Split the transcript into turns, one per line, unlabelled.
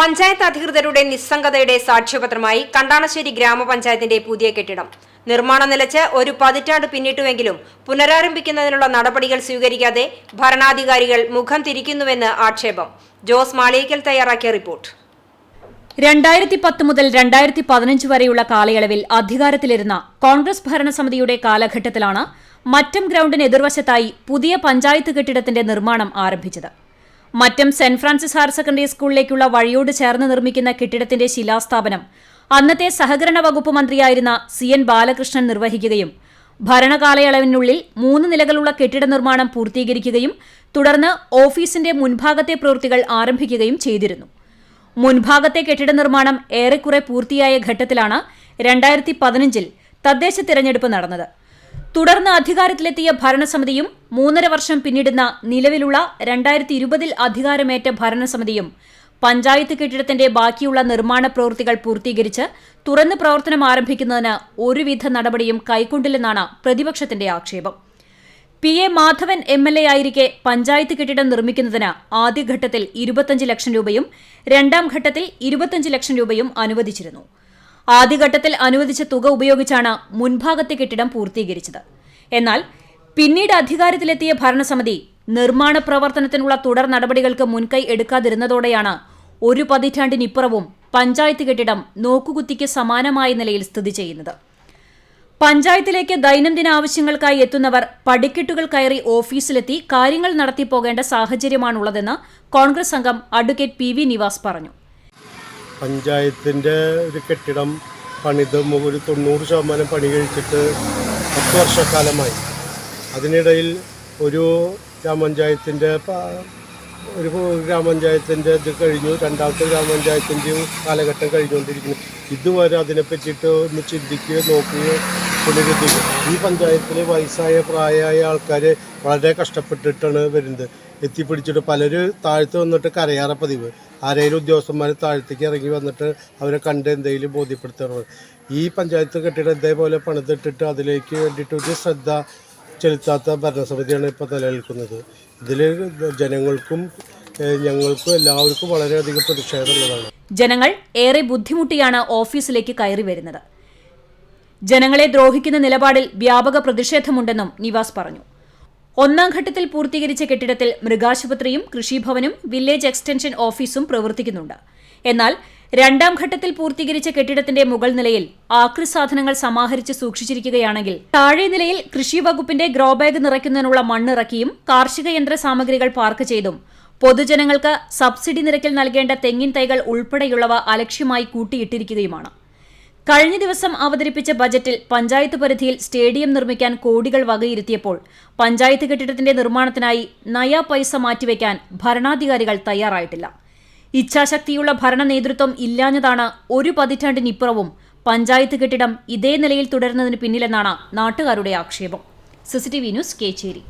പഞ്ചായത്ത് അധികൃതരുടെ നിസ്സംഗതയുടെ സാക്ഷ്യപത്രമായി കണ്ടാണശ്ശേരി ഗ്രാമപഞ്ചായത്തിന്റെ പുതിയ കെട്ടിടം. നിർമ്മാണം നിലച്ച് ഒരു പതിറ്റാണ്ട് പിന്നിട്ടുവെങ്കിലും പുനരാരംഭിക്കുന്നതിനുള്ള നടപടികൾ സ്വീകരിക്കാതെ ഭരണാധികാരികൾ മുഖം തിരിക്കുന്നുവെന്ന് ആക്ഷേപം. ജോസ് മാളിയേക്കൽ തയ്യാറാക്കിയ റിപ്പോർട്ട്.
രണ്ടായിരത്തി പത്ത് മുതൽ രണ്ടായിരത്തി പതിനഞ്ച് വരെയുള്ള കാലയളവിൽ അധികാരത്തിലിരുന്ന കോൺഗ്രസ് ഭരണസമിതിയുടെ കാലഘട്ടത്തിലാണ് മറ്റം ഗ്രൌണ്ടിന് എതിർവശത്തായി പുതിയ പഞ്ചായത്ത് കെട്ടിടത്തിന്റെ നിർമ്മാണം ആരംഭിച്ചത്. Mattam saint Francis higher secondary സ്കൂളിലേക്കുള്ള വഴിയോട് ചേർന്ന് നിർമ്മിക്കുന്ന കെട്ടിടത്തിന്റെ ശിലാസ്ഥാപനം അന്നത്തെ സഹകരണ വകുപ്പ് മന്ത്രിയായിരുന്ന സി എൻ ബാലകൃഷ്ണൻ നിർവഹിക്കുകയും ഭരണകാലയളവിനുള്ളിൽ മൂന്ന് നിലകളുള്ള കെട്ടിട നിർമ്മാണം പൂർത്തീകരിക്കുകയും തുടർന്ന് ഓഫീസിന്റെ മുൻഭാഗത്തെ പ്രവൃത്തികൾ ആരംഭിക്കുകയും ചെയ്തിരുന്നു. മുൻഭാഗത്തെ കെട്ടിട നിർമ്മാണം ഏറെക്കുറെ പൂർത്തിയായ ഘട്ടത്തിലാണ് രണ്ടായിരത്തി പതിനഞ്ചിൽ തദ്ദേശ തിരഞ്ഞെടുപ്പ് നടന്നത്. തുടർന്ന് അധികാരത്തിലെത്തിയ ഭരണസമിതിയും മൂന്നര വർഷം പിന്നിടുന്ന നിലവിലുള്ള രണ്ടായിരത്തി ഇരുപതിൽ അധികാരമേറ്റ ഭരണസമിതിയും പഞ്ചായത്ത് കെട്ടിടത്തിന്റെ ബാക്കിയുള്ള നിർമ്മാണ പ്രവൃത്തികൾ പൂർത്തീകരിച്ച് തുറന്ന് പ്രവർത്തനം ആരംഭിക്കുന്നതിന് ഒരുവിധ നടപടിയും കൈക്കൊണ്ടില്ലെന്നാണ് പ്രതിപക്ഷത്തിന്റെ ആക്ഷേപം. P. A. Madhavan M. L. A. ആയിരിക്കെ panchayat കെട്ടിടം നിർമ്മിക്കുന്നതിന് ആദ്യഘട്ടത്തിൽ ഇരുപത്തഞ്ച് ലക്ഷം രൂപയും രണ്ടാം ഘട്ടത്തിൽ ഇരുപത്തഞ്ച് ലക്ഷം രൂപയും അനുവദിച്ചിരുന്നു. ആദ്യഘട്ടത്തിൽ അനുവദിച്ച തുക ഉപയോഗിച്ചാണ് മുൻഭാഗത്തെ കെട്ടിടം പൂർത്തീകരിച്ചത്. എന്നാൽ പിന്നീട് അധികാരത്തിലെത്തിയ ഭരണസമിതി നിർമ്മാണ പ്രവർത്തനത്തിനുള്ള തുടർ നടപടികൾക്ക് മുൻകൈ എടുക്കാതിരുന്നതോടെയാണ് ഒരു പതിറ്റാണ്ടിനിപ്പുറവും പഞ്ചായത്ത് കെട്ടിടം നോക്കുകുത്തിക്ക് സമാനമായ നിലയിൽ സ്ഥിതി ചെയ്യുന്നത്. പഞ്ചായത്തിലേക്ക് ദൈനംദിന ആവശ്യങ്ങൾക്കായി എത്തുന്നവർ പടിക്കെട്ടുകൾ കയറി ഓഫീസിലെത്തി കാര്യങ്ങൾ നടത്തിപ്പോകേണ്ട സാഹചര്യമാണുള്ളതെന്ന് കോൺഗ്രസ് അംഗം അഡ്വക്കേറ്റ് പി വി നിവാസ് പറഞ്ഞു.
പഞ്ചായത്തിന്റെ ഒരു കെട്ടിടം പണിത് ഒരു തൊണ്ണൂറ് ശതമാനം പണി കഴിച്ചിട്ട് പത്ത് വർഷക്കാലമായി. അതിനിടയിൽ ഒരു ഗ്രാമപഞ്ചായത്തിന്റെ ഒരു ഗ്രാമപഞ്ചായത്തിന്റെ ഇത് കഴിഞ്ഞു. രണ്ടാമത്തെ ഗ്രാമപഞ്ചായത്തിന്റെയും കാലഘട്ടം കഴിഞ്ഞുകൊണ്ടിരിക്കുന്നു. ഇതുവരെ അതിനെ പറ്റിയിട്ട് ഒന്ന് ചിന്തിക്കുകയോ നോക്കുകയോ പുനരുദ്ധിക്കുക ഈ പഞ്ചായത്തിൽ വയസ്സായ പ്രായമായ ആൾക്കാർ വളരെ കഷ്ടപ്പെട്ടിട്ടാണ് വരുന്നത്. എത്തിപ്പിടിച്ചിട്ട് പലരും താഴ്ത്ത് വന്നിട്ട് കരയാറ പതിവ്. ആരെങ്കിലും ഉദ്യോഗസ്ഥന്മാർ താഴ്ത്തേക്ക് ഇറങ്ങി വന്നിട്ട് അവരെ കണ്ട് എന്തെങ്കിലും ബോധ്യപ്പെടുത്തണം. ഈ പഞ്ചായത്ത് കെട്ടിടം ഇതേപോലെ പണിതിട്ടിട്ട് അതിലേക്ക് വേണ്ടിയിട്ട് ഒരു ശ്രദ്ധ ചെലുത്താത്ത ഭരണസമിതിയാണ് ഇപ്പോൾ നിലനിൽക്കുന്നത്. ഇതിൽ ജനങ്ങൾക്കും ഞങ്ങൾക്കും എല്ലാവർക്കും വളരെയധികം പ്രതിഷേധമുള്ളതാണ്
ജനങ്ങൾ ഏറെ ബുദ്ധിമുട്ടിയാണ് ഓഫീസിലേക്ക് കയറി വരുന്നത്. ജനങ്ങളെ ദ്രോഹിക്കുന്ന നിലപാടിൽ വ്യാപക പ്രതിഷേധമുണ്ടെന്നും നിവാസ് പറഞ്ഞു. ഒന്നാം ഘട്ടത്തിൽ പൂർത്തീകരിച്ച കെട്ടിടത്തിൽ മൃഗാശുപത്രിയും കൃഷിഭവനും വില്ലേജ് എക്സ്റ്റൻഷൻ ഓഫീസും പ്രവർത്തിക്കുന്നുണ്ട്. എന്നാൽ രണ്ടാം ഘട്ടത്തിൽ പൂർത്തീകരിച്ച കെട്ടിടത്തിന്റെ മുകൾ നിലയിൽ ആക്രി സാധനങ്ങൾ സമാഹരിച്ച് സൂക്ഷിച്ചിരിക്കുകയാണെങ്കിൽ താഴെ നിലയിൽ കൃഷി വകുപ്പിന്റെ ഗ്രോ ബാഗ് നിറയ്ക്കുന്നതിനുള്ള മണ്ണിറക്കിയും കാർഷിക യന്ത്ര സാമഗ്രികൾ പാർക്ക് ചെയ്തും പൊതുജനങ്ങൾക്ക് സബ്സിഡി നിരക്കിൽ നൽകേണ്ട തെങ്ങിൻ തൈകൾ ഉൾപ്പെടെയുള്ളവ അലക്ഷ്യമായി കൂട്ടിയിട്ടിരിക്കുകയുമാണ്. കഴിഞ്ഞ ദിവസം അവതരിപ്പിച്ച ബജറ്റിൽ പഞ്ചായത്ത് പരിധിയിൽ സ്റ്റേഡിയം നിർമ്മിക്കാൻ കോടികൾ വകയിരുത്തിയപ്പോൾ പഞ്ചായത്ത് കെട്ടിടത്തിന്റെ നിർമ്മാണത്തിനായി നയ പൈസ മാറ്റിവെക്കാൻ ഭരണാധികാരികൾ തയ്യാറായിട്ടില്ല. ഇച്ഛാശക്തിയുള്ള ഭരണ നേതൃത്വം ഇല്ലാഞ്ഞതാണ് ഒരു പതിറ്റാണ്ടിനിപ്പുറവും പഞ്ചായത്ത് കെട്ടിടം ഇതേ നിലയിൽ തുടരുന്നതിന് പിന്നിലെന്നാണ് നാട്ടുകാരുടെ ആക്ഷേപം. CCTV news Kecheri.